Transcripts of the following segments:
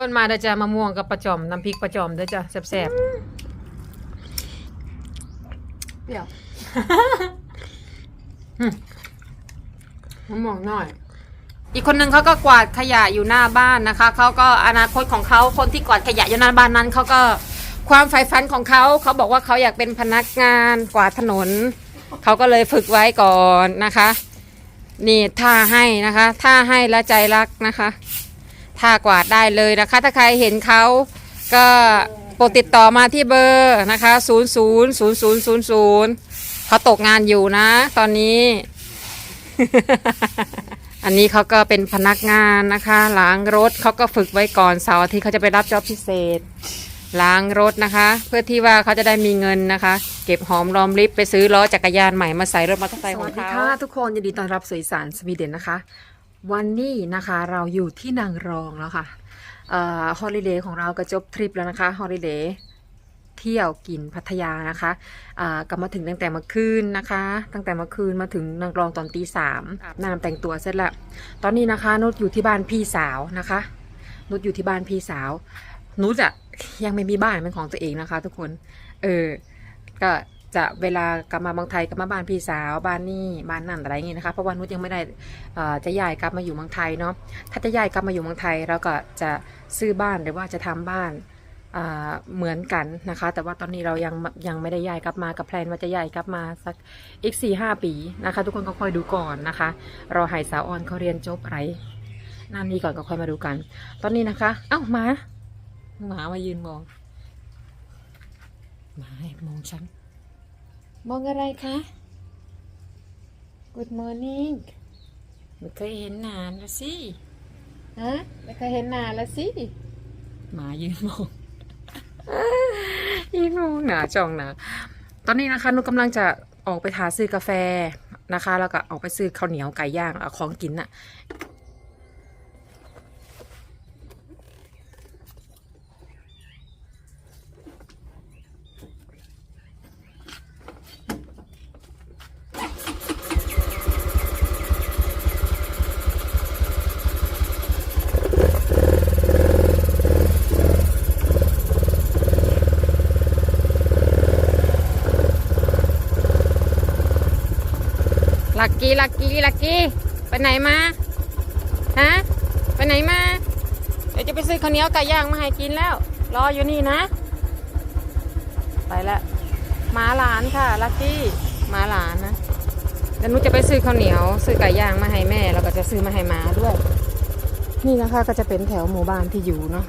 ต้นมาเด้อจ้ะมะม่วงกับปลาจอมน้ำพริกปลาจอมเด้อจ้ะแซ่บเปรี้ยวๆมะม่วงน้อย อีกคนนึงเขาก็กวาดขยะอยู่หน้าบ้านนะคะเขาก็อนาคตของเขาคนที่กวาดขยะอยู่หน้าบ้านนั้นเขาก็ความใฝ่ฝันของเขาเขาบอกว่าเขาอยากเป็นพนักงานกวาดถนนเขาก็เลยฝึกไว้ก่อนนะคะ นี่ท่าให้นะคะท่าให้และใจรักนะคะ ท่ากวาดได้เลยนะคะ ถ้าใครเห็นเขาก็โปรดติดต่อมาที่เบอร์นะคะ0 0 0 0 0 0เขาตกงานอยู่นะ ตอนนี้ อันนี้เขาก็เป็นพนักงานนะคะล้างรถเขาก็ฝึกไว้ก่อนเสาร์อาทิตย์เขาจะไปรับจ็อบพิเศษล้างรถนะคะ เพื่อที่ว่าเขาจะได้มีเงินนะคะ เก็บหอมรอมริบไปซื้อล้อจักรยานใหม่มาใส่รถมอเตอร์ไซค์ของเขาสวัสดีค่ะทุกคนยินดีต้อนรับสู่อีสานสวีเดนนะคะ วันนี้นะคะเราอยู่ที่นางรองแล้วค่ะฮอลิเดย์ของเราก็จบทริปแล้วนะคะฮอลิเดย์เที่ยวกินพัทยานะคะกลับมาถึงตั้งแต่เมื่อคืนนะคะ ตั้งแต่เมื่อคืนมาถึงนางรองตอนตีสามอาบน้ำแต่งตัวเสร็จแล้วตอนนี้นะคะนุชอยู่ที่บ้านพี่สาวนะคะนุชอยู่ที่บ้านพี่สาวนุชอะยังไม่มีบ้านเป็นของตัวเองนะคะ ทุกคน เออก็ จะเวลากลับมาเมืองไทยกลับมาบ้านพี่สาวบ้านนี่บ้านนั่นอะไรอย่างงี้นะคะเพราะว่านุชยังไม่ได้อ่อจะย้ายกลับมาอยู่เมืองไทยเนาะถ้าจะย้ายกลับมาอยู่เมืองไทยเราก็จะซื้อบ้านหรือว่าจะทำบ้านอ่าเหมือนกันนะคะ แต่ว่าตอนนี้เรายังยังไม่ได้ย้ายกลับมากับแพลนว่าจะย้ายกลับมาสักอีกสี่ห้าปีนะคะ ทุกคนก็คอยดูก่อนนะคะ รอให้สาวออนเขาเรียนจบอะไรนั่นนี่ก่อนก็ค่อยมาดูกัน ตอนนี้นะคะ เอ้าหมาหมามายืนมองหมาแอบมองฉัน มองอะไรคะ Good morning ไม่เคยเห็นนานละสิ ฮะ ไม่เคยเห็นนานละสิ หมายืนมองยืนมองหนาจ้องหนาตอนนี้นะคะนุกกำลังจะออกไปหาซื้อกาแฟนะคะ แล้วก็ออกไปซื้อข้าวเหนียวไก่ย่างเอาของกินน่ะ ลักกี้ลักกี้ลักกี้ไปไหนมาฮะไปไหนมาเดี๋ยวจะไปซื้อข้าวเหนียวไก่ย่างมาให้กินแล้ว รออยู่นี่นะ ไปแล้วหมาหลานค่ะลักกี้หมาหลานนะแล้วนุจะไปซื้อข้าวเหนียว ซื้อไก่ย่างมาให้แม่แล้วก็จะซื้อมาให้หมาด้วย นี่นะคะก็จะเป็นแถวหมู่บ้านที่อยู่เนาะ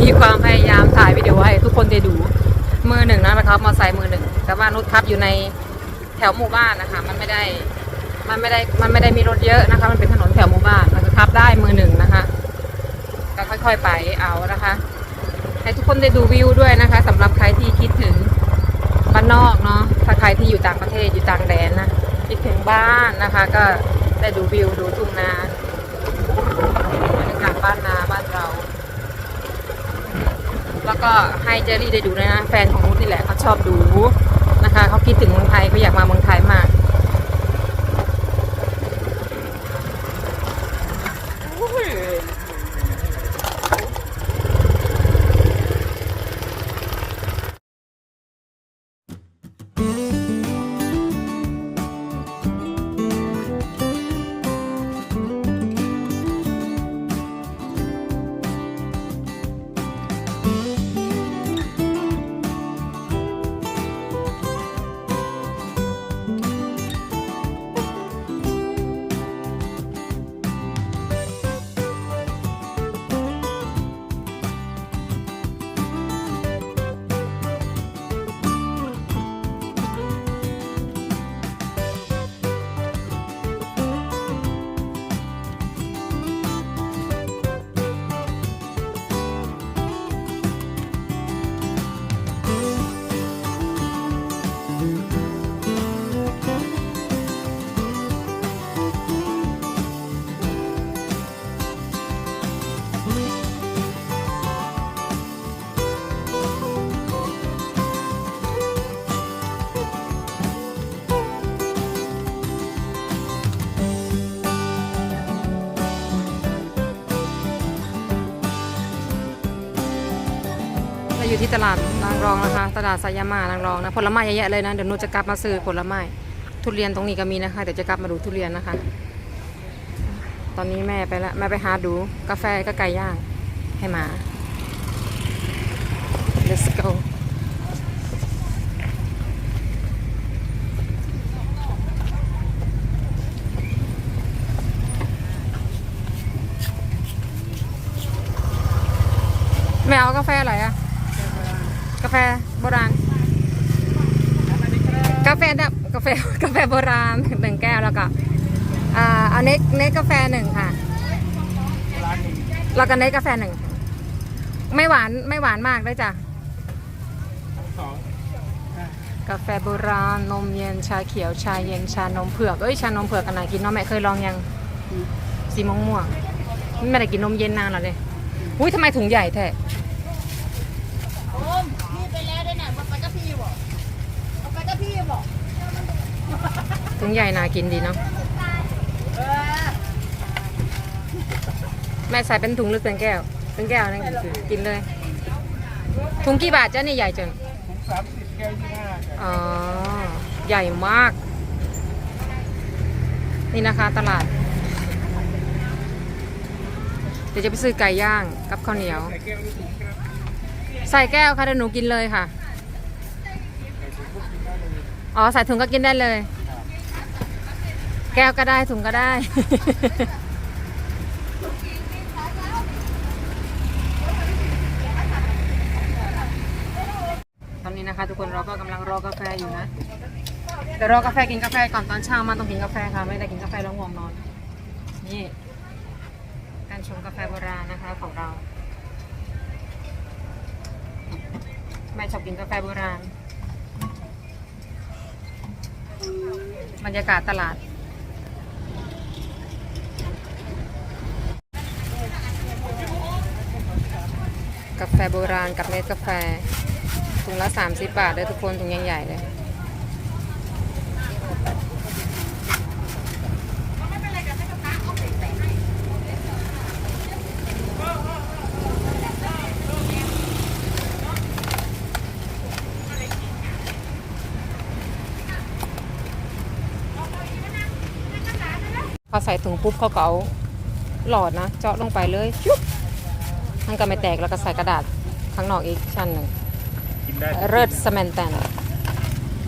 มีความพยายามถ่ายวิดีโอให้ทุกคนได้ดู มือหนึ่งนะครับมอไซค์มือหนึ่งแต่ว่านุชขับอยู่ในแถวหมู่บ้านนะคะ มันไม่ได้ มันไม่ได้ มันไม่ได้มีรถเยอะนะคะ มันเป็นถนนแถวหมู่บ้านมันก็ขับได้มือหนึ่งนะคะก็ค่อยๆไปเอานะคะ ให้ทุกคนได้ดูวิวด้วยนะคะสำหรับใครที่คิดถึงบ้านนอกเนาะถ้าใครที่อยู่ต่างประเทศอยู่ต่างแดนนะคิดถึงบ้านนะคะ ก็ได้ดูวิวดูทุ่งนาบรรยากาศบ้านนาบ้านเรา แล้วก็ให้เจอรี่ได้ดูนะแฟนของนุชนี่แหละเขาชอบดูนะคะเขาคิดถึงเมืองไทยเขาอยากมาเมืองไทยมาก ตลาดนางรองนะคะ ตลาดสายามานางรองนะผลไม้เยอะแยะเลยนะเดี๋ยวนูจะกลับมาซื้อผลไม้ทุเรียนตรงนี้ก็มีนะคะเดี๋ยวจะกลับมาดูทุเรียนนะคะ ตอนนี้แม่ไปแล้วแม่ไปหาดูกาแฟก็ไก่ย่างให้หมา let's go แม่เอากาแฟอะไรอะ กาแฟโบราณ กาแฟดับกาแฟกาแฟโบราณหนึ่งแก้วแล้วก็อ่าเอาเนกเนกกาแฟหนึ่งค่ะ แล้วก็เนกกาแฟหนึ่ง ไม่หวานไม่หวานมากด้วยจ้ะกาแฟโบราณนมเย็นชาเขียวชาเย็นชานมเผือกเอ้ยชานมเผือกกันไหนกินเนาะแม่เคยลองยังสีม่วงม่วงไม่ได้กินนมเย็นนานแล้วเลยอุ้ยทำไมถุงใหญ่แท้ โอ้มพี่ไปแล้วได้ไหนมาไปกับพี่บอกเอาไปกับพี่บอก ถุงใหญ่นากินดีเนาะเออแม่ใส่เป็นถุงหรือเป็นแก้ว เป็นแก้วนะกินเลย ถุงกี่บาทจ้ะนี่ใหญ่จังสามสิบแก้วยี่ห้าอ๋อ ใหญ่มาก นี่นะคะตลาด เดี๋ยวจะไปซื้อไก่ย่างกับข้าวเหนียว ใส่แก้วนี่ถูกครับใส่แก้วค่ะเดี๋ยวหนูกินเลยค่ะ อ๋อ ใส่ถุงก็กินได้เลยแก้วก็ได้ถุงก็ได้ ตอนนี้นะคะ ทุกคนเราก็กำลังรอกาแฟอยู่นะเดี๋ยวรอกาแฟกินกาแฟก่อนตอนเช้ามาต้องกินกาแฟค่ะ ไม่ได้กินกาแฟแล้วง่วงนอน นี่ การชงกาแฟโบราณนะคะของเราแม่ชอบกินกาแฟโบราณบรรยากาศตลาด กาแฟโบราณกับเม็ดกาแฟ ถุงละ 30 บาทเลยทุกคนถุงใหญ่ๆเลยพอใส่ถุงปุ๊บเขาก็เอาหลอดนะ เจาะลงไปเลยชุบ มันก็ไม่แตกแล้วก็ใส่กระดาษข้างนอกอีกชั้นหนึ่งกินได้เริดสแมนแตน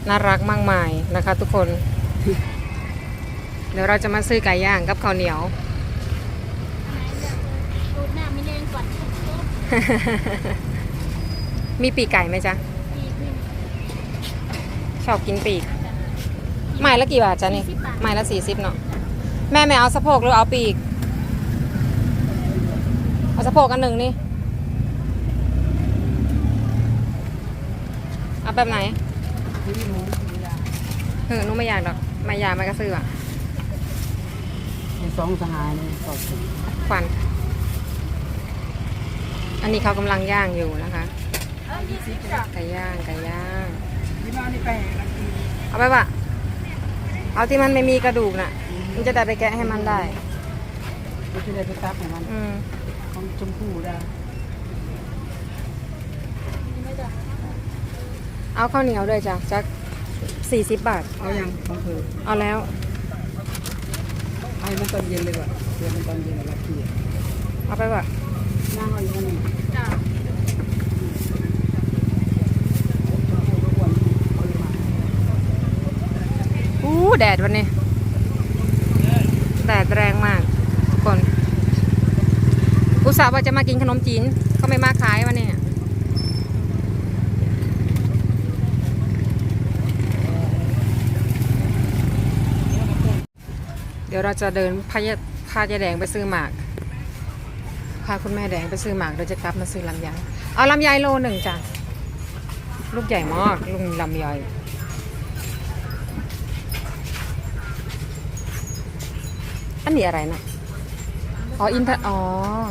น่ารักมากมายนะคะทุกคน เดี๋ยวเราจะมาซื้อไก่ย่างกับข้าวเหนียวรูดหน้าไม่เล่นก่อนทุบทุบมีปีกไก่ไหมจ๊ะอีกหนึ่งชอบกินปีกไม้ละกี่บาทจ๊ะนี่40บาทไม้ละสี่สิบเนาะแม่ไม่เอาสะโพกหรือเอาปีกเอา สะโพกอันหนึ่งนี่เอาแบบไหนเออหนุ่ไม่อยากหรอกไม่อยากไม่กระซื้ออะมีสองสหายนี่สองสิบควัน อันนี้เขากำลังย่างอยู่นะคะเออยี่สิบจ้ะไก่ย่างไก่ย่างยี่ห้อนี่ไปละทีเอาไปปะเอาที่มันไม่มีกระดูกน่ะ มันจะได้ไปแกะให้มันได้ไม่ใช่ได้ไปตักของมันอืมของ ชมพู่ได้เอาข้าวเหนียวด้วยจ้ะจักสี่สิบบาท เอายังของเธอเอาแล้วให้มันตอนเย็นเลยว่ะเดี๋ยวมันตอนเย็นละทีเอาไปปะนั่งเอาอยู่นี่จ้ะอู้แดดวันนี้ แดดแรงมากทุกคนอุ ตส่าห์ว่าจะมากินขนมจีนก็ไม่มาขายวันนี้เดี๋ยวเราจะเดินพายพายาแดงไปซื้อหมาก พาคุณแม่แดงไปซื้อหมากเราจะกลับมาซื้อลำไยเอาลำไยโลหนึ่งจ้ะลูกใหญ่มากลุงลำไยอันนี้อะไรนะ อ๋ออินทอ๋อ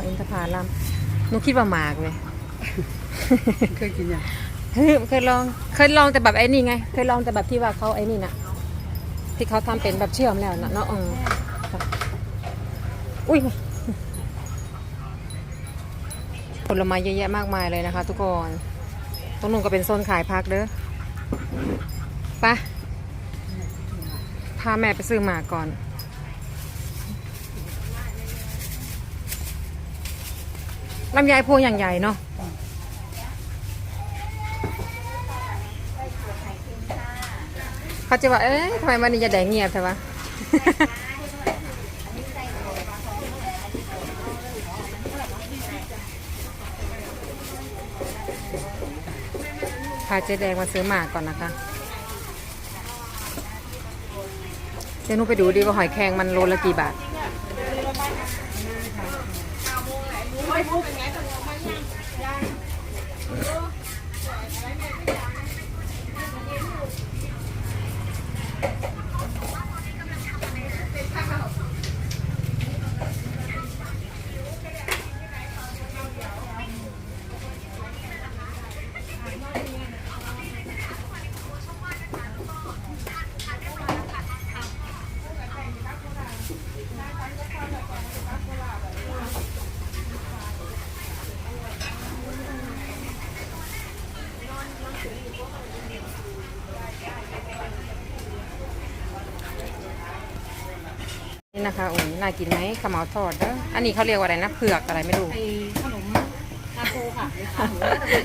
อินทผลัมหนูคิดว่าหมากเลยเคยกินยังเฮ้ยเคยลองเคยลองแต่แบบไอ้นี่ไง เคยลองแต่แบบที่ว่าเขาไอ้นี่นะที่เขาทำเป็นแบบเชื่อมแล้วนะเนาะเอออุ้ยผลไม้เยอะแยะมากมายเลยนะคะ ทุกคนตรงนู้นก็เป็นโซนขายพักเด้อไปพาแม่ไปซื้อหมากก่อน ลำไยพวงอย่างใหญ่เนาะเขาจะว่าเอ๊ะทำไมวันนี้จะแดงเงียบใช่ปะพาเจ๊แดงมาซื้อหมากก่อนนะคะเดี๋ยวนูไปดูดีว่าหอยแครงมันโลละกี่บาท นี่นะคะโอ้ยน่ากินไหมขาวเหมาทอดเด้ออันนี้เขาเรียกว่าอะไรนะเผือกอะไรไม่รู้ไอ้ขนมคาโคค่ะ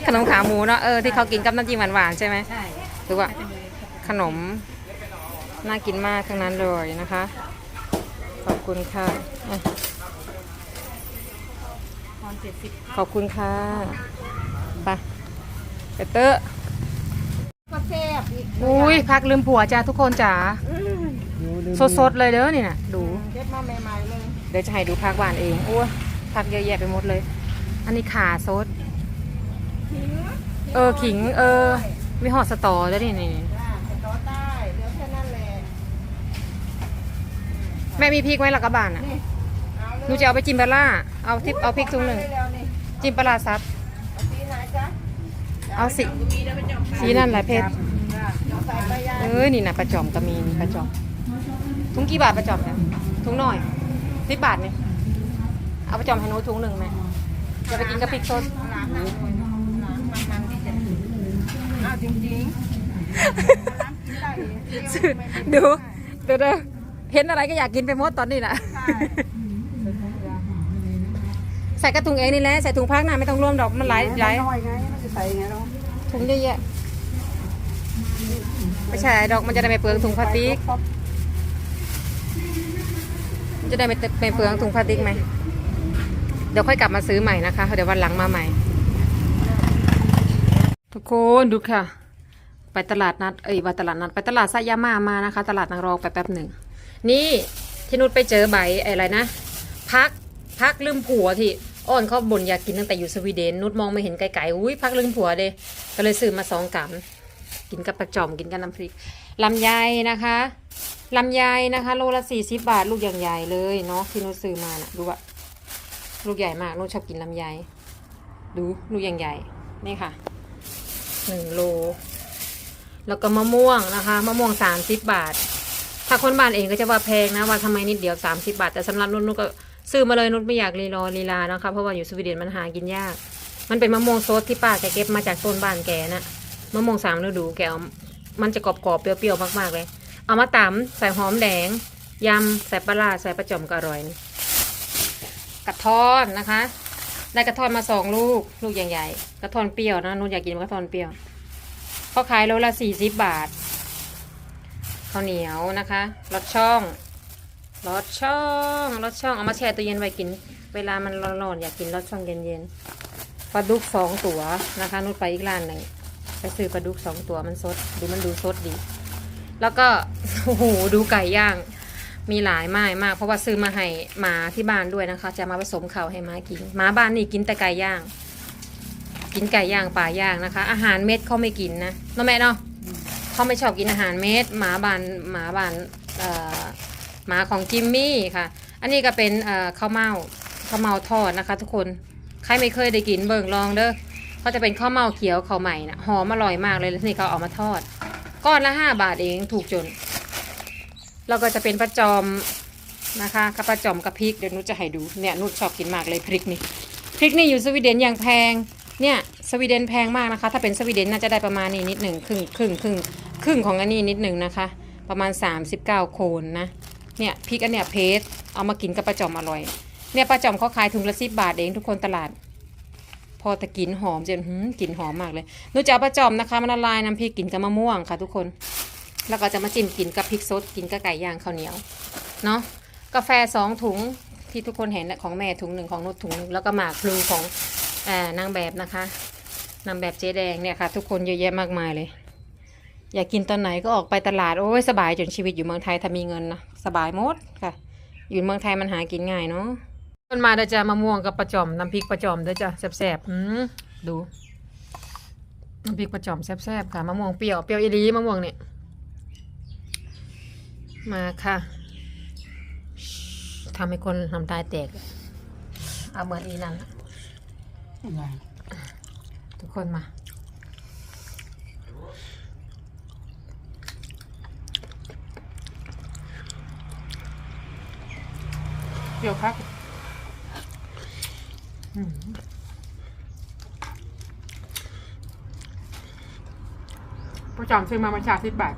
ขนมขาหมูเนาะเออที่เขากินกับน้ำจิ้มหวานๆใช่ไหมใช่หรือว่าขนมน่ากินมากทั้งนั้นเลยนะคะ ขอบคุณค่ะอะตอนเจ็ดสิบขอบคุณค่ะไปไปเตอะก็แซ่บอีกอุ้ยพักลืมผัวจ้าทุกคนจ๋าอยู่ลืมสดๆเลยเด้อนี่นะ ดูเก็บมาใหม่ๆเลยเดี๋ยวจะให้ดูพักหวานเองโอ้ยพักเยอะแยะไปหมดเลย อันนี้ขาซดเออขิง เออมีหอดสตอแล้วนี่นี่จ้าไอ้ต่อใต้เดี๋ยวแค่นั้นแหละแม่มีพริกไว้หลักกระบานอะนี่เอาเลยหนูจะเอาไปจิ้มปลาร่าเอาทิปเอาพริกถุงหนึ่งได้แล้วนี่จิ้มปลาร้าซับเอาสีไหนจ๊ะเอาสิสีนั่นแหละเพชรเอาใส่ไปยายเอ้ยนี่นะประจอมก็มีนี่ประจอม ถุงกี่บาทประจอมเนี่ยถุงหน่อยสิบบาทนี่เอาประจอมให้หนูถุงหนึ่งไหมจะไปกินกับพริกสดหลานหลานหลานมันๆที่จะอ้าวจริงๆดูดูเด้อเห็นอะไรก็อยากกินไปหมดตอนนี้นะใส่กระถุงเองนี่แหละใส่ถุงพักนะไม่ต้องรวมดอกมันหลายหลายน้อยไงมันจะใส่ไงเนาะถุงเยอะแยะไม่ใช่ดอกมันจะได้ไม่เปลืองถุงพลาสติกมัน จะได้ไม่ไม่เปลืองถุงพลาสติกไหม เดี๋ยวค่อยกลับมาซื้อใหม่นะคะ เดี๋ยววันหลังมาใหม่ ทุกคนดูค่ะ ไปตลาดนัด เอ้ยว่าตลาดนัด ไปตลาดสายามามานะคะ ตลาดนางรองไปแป๊บหนึ่ง นี่ที่นุชไปเจอใบอะไรนะ พักพักลืมผัวที่อ้อนเขาบ่นอยากกินตั้งแต่อยู่สวีเดน นุชมองไม่เห็นไกลๆ อุ้ยพักลืมผัวเด้ก็เลยซื้อมาสองกำกินกับปลาจอมกินกับน้ำพริก ลำไยนะคะลำไยนะคะ โลละสี่สิบบาท ลูกอย่างใหญ่เลยเนาะที่นุซื้อมาน่ะดูว่าลูกใหญ่มากนุชอบกินลำไยดูลูกอย่างใหญ่นี่ค่ะหนึ่งโล แล้วก็มะม่วงนะคะมะม่วงสามสิบบาท ถ้าคนบ้านเองก็จะว่าแพงนะว่าทำไมนิดเดียวสามสิบาท แต่สำหรับนุ่นนุ่นก็ซื้อมาเลยนุ่นไม่อยากรีรอลีลานะคะเพราะว่าอยู่สวีเดนมันหากินยาก มันเป็นมะม่วงโซดที่ป้าแกเก็บมาจากต้นบ้านแกน่ะมะม่วงสามฤดูแกเอา มันจะกรอบๆเปรี้ยวๆมากๆเลย เอามาตำใส่หอมแดงยำใส่ปลาใส่ปลาจอมก็อร่อยนี่กระท้อนนะคะ ได้กระท้อนมาสองลูกลูกใหญ่ๆกระท้อนเปรี้ยวนะนุ่นอยากกินกระท้อนเปรี้ยวเขาขายโลละสี่สิบบาทข้าวเหนียวนะคะรสช่องรสช่องรสช่องเอามาแช่ตู้เย็นไว้กิน เวลามันร้อนๆอยากกินรสช่องเย็นๆปลาดุกสองตัวนะคะนุชไปอีกร้านหนึ่ง ไปซื้อปลาดุกสองตัวมันสดดูมันดูสดดี แล้วก็โอ้โหดูไก่ย่าง มีหลายไม้มาก เพราะว่าซื้อมาให้หมาที่บ้านด้วยนะคะ จะมาผสมข้าให้หมากินหมาบ้านนี่กินแต่ไก่ย่าง กินไก่ย่างปลาย่างนะคะ อาหารเม็ดเขาไม่กินนะน้องแม่เนาะเขาไม่ชอบกินอาหารเม็ดหมาบานหมาบานหมาของจิมมี่ค่ะ อันนี้ก็เป็นข้าวเม่าข้าวเม่าทอดนะคะ ทุกคน ใครไม่เคยได้กินเบิ่งลองเด้อ เขาจะเป็นข้าวเม่าเขียวข้าวใหม่นะหอมอร่อยมากเลยแล้วนี่เขาเอามาทอด ก้อนละห้าบาทเองถูกจน แล้วก็จะเป็นปลาจอมนะคะกับปลาจอมกับพริกเดี๋ยวนุชจะให้ดูเนี่ยนุชชอบกินมากเลยพริกนี่พริกนี่อยู่สวีเดนอย่างแพงเนี่ยสวีเดนแพงมากนะคะ ถ้าเป็นสวีเดนน่าจะได้ประมาณนี้นิดหนึ่งครึ่งครึ่งครึ่งครึ่งของอันนี้นิดหนึ่งนะคะ ประมาณ 39 โคนนะเนี่ยพริกอันเนี้ยเพสเอามากินกับปลาจอมอร่อยเนี่ยปลาจอมเขาขายถุงละสิบบาทเองทุกคนตลาด อแต่กลินหอมจนกลิ่นหอมมากเลยหนูจะเอาปลาจอมนะคะมันละลายน้ำพริกกินกับมะม่วงค่ะ ทุกคน แล้วก็จะมาจิ้มกินกับพริกสดกินกับไก่ย่างข้าวเหนียวเนาะกาแฟสองถุงที่ทุกคนเห็นของแม่ถุงหนึ่งของนุชถุงหนึ่งแล้วก็หมากพลูของอนางแบบนะคะนางแบบเจ๊แดงเนี่ยค่ะ ทุกคนเยอะแยะมากมายเลย อยากกินตอนไหนก็ออกไปตลาดโอ้ยสบายจนชีวิตอยู่เมืองไทยถ้ามีเงินนะสบายหมดค่ะ อยู่เมืองไทยมันหากินง่ายเนาะ มันมาเด้อจ้ามะม่วงกับปลาจอมน้ำพริกปลาจอมเด้อจ้ะแซ่บๆอืมดูน้ำพริกปลาจอมแซ่บๆค่ะมะม่วงเปรี้ยวเปรี้ยวอีหลีมะม่วงเนี่ยมาค่ะทำให้คนน้ำตาแตก เอาเหมือนอีนั่นทุกคนมาเปรี้ยวครับ ประจอมซื้อมามาชาสิบบาท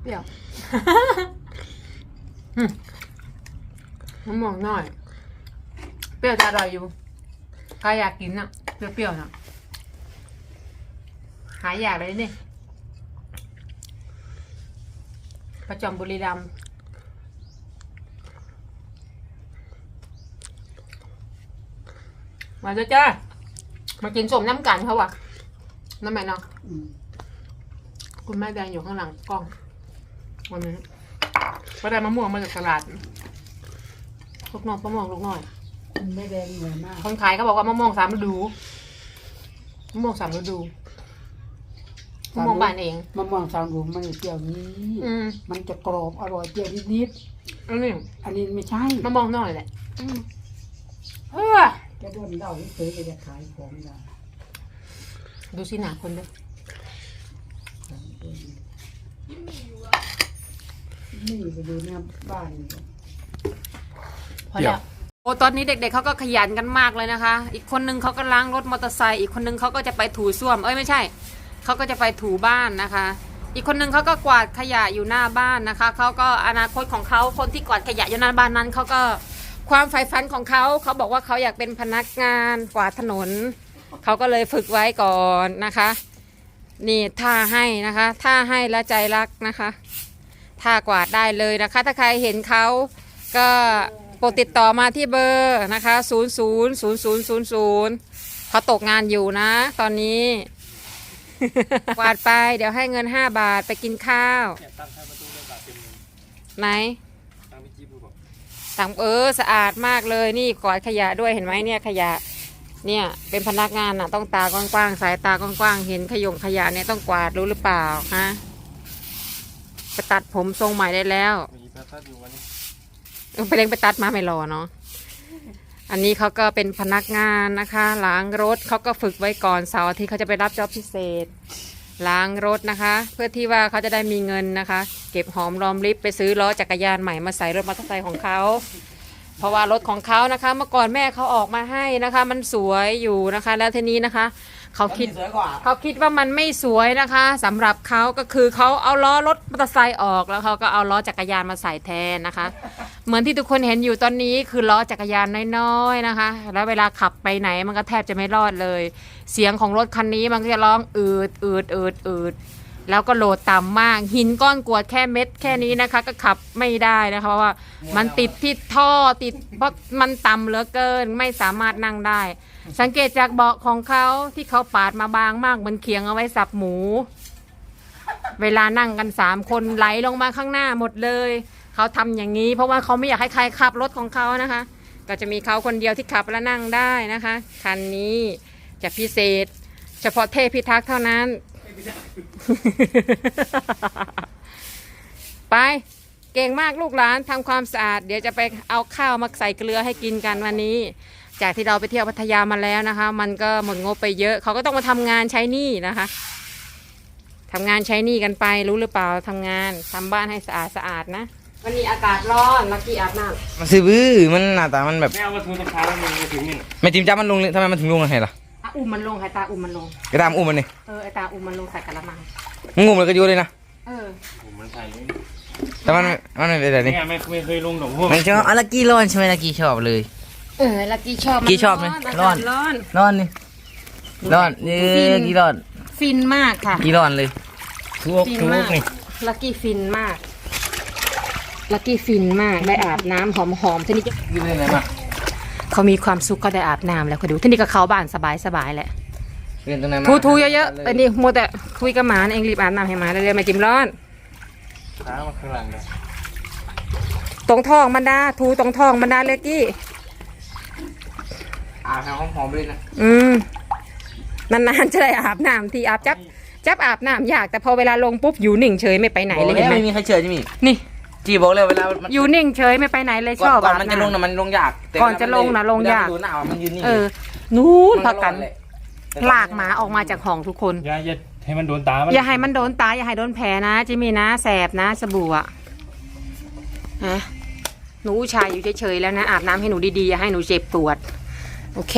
เปรี้ยวอืมมะม่วงน้อย เปรี้ยวจะอร่อยอยู่ ใครอยากกินน่ะ เปรี้ยวๆน่ะ หายอยากเลยนี่ประจอมบุรีรัมย์ มาจ้าจ้ามากินสมน้ำกันเขาวะน้ำแม่เนาะอืมคุณแม่แดงอยู่ข้างหลังกล้อง วันนี้ก็ได้มะม่วงมาจากตลาดลูกน้องมะม่วงลูกน้อยมันไม่แดงเหมือนมากคนขายเขาบอกว่ามะม่วงสามฤดูมะม่วงสามฤดูมะม่วงบ้านเอง มะม่วงสามหลุมมันเปรี้ยวนี้ อืมมันจะกรอบอร่อยเปรี้ยวนิดอันนี้ๆอันนี้ไม่ใช่ มะม่วงน้อยแหละอืมเฮ้อ จะโดนเล่าเคยๆจะขายของได้ดูสิหนาคนด้วยนี่ไปดูหน้าบ้านนี่พอแล้วโอ้ตอนนี้เด็กๆเขาก็ขยันกันมากเลยนะคะ อีกคนนึงเขาก็ล้างรถมอเตอร์ไซค์อีกคนนึงเขาก็จะไปถูส้วมเอ้ยไม่ใช่เขาก็จะไปถูบ้านนะคะ อีกคนนึงเขาก็กวาดขยะอยู่หน้าบ้านนะคะเขาก็อนาคตของเขาคนที่กวาดขยะอยู่หน้าบ้านนั้นเขาก็ ความใฝ่ฝันของเขาเขาบอกว่าเขาอยากเป็นพนักงานกวาดถนน เขาก็เลยฝึกไว้ก่อนนะคะ นี่ท่าให้นะคะท่าให้และใจรักนะคะท่ากวาดได้เลยนะคะ ถ้าใครเห็นเขาก็โปรดติดต่อมาที่เบอร์นะคะ0 0 0 0 0 0 0เขาตกงานอยู่นะ ตอนนี้กวาดไปเดี๋ยวให้เงิน 5 บาทไปกินข้าว ไหน ตังเออสะอาดมากเลยนี่กวาดขยะด้วยเห็นไหมเนี่ยขยะ เนี่ยเป็นพนักงานน่ะ ต้องตากว้างๆสายตากว้างๆเห็นขยงขยะเนี่ยต้องกวาดรู้หรือเปล่าฮะไปตัดผมทรงใหม่ได้แล้วมีพระธาตุอยู่วันนี้เออไปเล้งไปตัดมาไม่รอเนาะอันนี้เขาก็เป็นพนักงานนะคะล้างรถเขาก็ฝึกไว้ก่อนเสาร์อาทิตย์เขาจะไปรับจ็อบพิเศษ ล้างรถนะคะ เพื่อที่ว่าเขาจะได้มีเงินนะคะ เก็บหอมรอมริบไปซื้อล้อจักรยานใหม่มาใส่รถมอเตอร์ไซค์ของเขาเพราะว่ารถของเขานะคะ เมื่อก่อนแม่เขาออกมาให้นะคะ มันสวยอยู่นะคะ แล้วทีนี้นะคะ เขาคิดสวยกว่าเขาคิดว่ามันไม่สวยนะคะสำหรับเขาก็คือเขาเอาล้อรถมอเตอร์ไซค์ออกแล้วเขาก็เอาล้อจักรยานมาใส่แทนนะคะ เหมือนที่ทุกคนเห็นอยู่ตอนนี้คือล้อจักรยานน้อยๆนะคะ แล้วเวลาขับไปไหนมันก็แทบจะไม่รอดเลย เสียงของรถคันนี้มันก็จะร้องอืดอืดอืดอืดแล้วก็โหลดต่ำมาก หินก้อนกรวดแค่เม็ดแค่นี้นะคะ ก็ขับไม่ได้นะคะเพราะว่ามันติดที่ท่อติดเพราะมันต่ำเหลือเกินไม่สามารถนั่งได้ สังเกตจากเบาะของเขาที่เขาปาดมาบางมากเหมือนเคียงเอาไว้สับหมู เวลานั่งกันสามคนไหลลงมาข้างหน้าหมดเลย เขาทำอย่างนี้ เพราะว่าเขาไม่อยากให้ใครขับรถของเขานะคะ ก็จะมีเขาคนเดียวที่ขับและนั่งได้นะคะคันนี้จะพิเศษ เฉพาะเทพิทักษ์เท่านั้น ไปเก่งมากลูกหลานทำความสะอาด เดี๋ยวจะไปเอาข้าวมาใส่เกลือให้กินกันวันนี้ จากที่เราไปเที่ยวพัทยามาแล้วนะคะ มันก็หมดงบไปเยอะ เขาก็ต้องมาทำงานใช้หนี้นะคะทำงานใช้หนี้กันไปรู้หรือเปล่าทำงานทำบ้านให้สะอาดสะอาดนะวันนี้อากาศร้อนลักกี้อาบน้มันซื้อบื้อมันหน้าตามันแบบไม่เอามาทูตะเช้าแล้วมึงมาถึงนี่ไม่จิ้มจ้ามันลงเลยทำไมมันถึงลงอะไรล่ะำอะอุ้มมันลงไฮตาอุ้มมันลงกระตามอุ้มมันนี่เออไอตาอุ้มมันลงใส่กระมังมึงงุมเลยก็โยนเลยนะเออผมมันใส่นี่แต่มันมันไม่เป็นแบบนี้เนี่ยไม่ไม่เคยลงหนองพวกมันชอบอะลักกี้ร้อนใช่ไหมลักกี้ชอบเลย เออลักกี้ชอบกี้ชอบไหมร้อนร้อน ร้อน ร้อนนี่ร้อนนี่ฟินกี่ร้อน ฟินมากค่ะ กี่ร้อนเลยทุกฟินทุมากกนี่ลักกี้ฟินมาก ลักกี้ฟินมาก ได้อาบน้ำหอมๆทีนี้จะกินเลยไหนมาเขามีความสุขก็ได้อาบน้ำแล้วคอยดู ทีนี้ก็เข้าบ้านสบายๆแหละเรียนตรงไหนมาทูทูเยอะๆอันนี้มัวแต่คุยกับหมานะเองรีบอาบน้ำให้หมาเร็วๆไม่จิ้มร้อนขามาข้างหลังเลยตรงท้องมันดาทูตรงท้องมันดาเลกกี้ อาบน้ำหอมๆเลยนะอืมนานๆจะได้อาบน้ำทีอาบจับจับอาบน้ำยากแต่พอเวลาลงปุ๊บอยู่นิ่งเฉยไม่ไปไหนเลยบอกเห็นแล้วไหมไม่มีใครเชื่อจิมี่นี่จีบอกเลยเวลามันอยู่นิ่งเฉยไม่ไปไหนเลยชก่ออนบก่อนอาบมันจะลงน้ำนะมันลงยากแต่ก่อนจะลงน่ะลงยากเวลมันดูหนาวมันยืนนิ่งเออนู้นมัพักกันร้อแหละลากหมาออกมาจากห้องทุกคนอย่าอย่าให้มันโดนตามันอย่าให้มันโดนตาอย่าให้โดนแผลนะจิมี่นะแสบนะสบู่อะฮะหนูอุชายอยู่เฉยๆแล้วนะอาบน้ำให้หนูดีๆอย่าให้หนูเจ็บปวด โอเค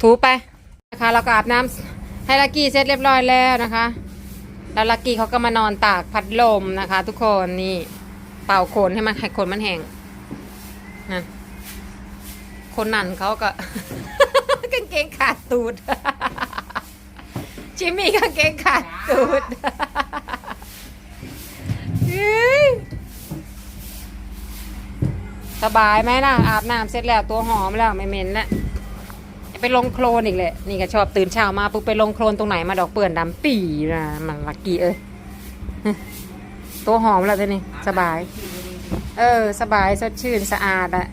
ถูไปนะคะเราก็อาบน้ำให้ลักกี้เสร็จเรียบร้อยแล้วนะคะแล้วลักกี้เขาก็มานอนตากพัดลมนะคะ ทุกคนนี่เป่าขนให้มันให้ขนมันแห้งนั่นคนนั่นเขาก็กางเกงขาดตูดจิมมี่กางเกงขาดตูดเฮ้ สบายไหมนะอาบน้ำเสร็จแล้วตัวหอมแล้วไม่เหม็นละไปลงโคลนอีกเลยนี่ก็ชอบตื่นเช้ามาปุ๊บไปลงโคลนตรงไหนมาดอกเปื่อนดำปีนะมันลักกี้เอ้ยตัวหอมแล้วทีนี้สบาย เออ สบายสดชื่นสะอาดอะ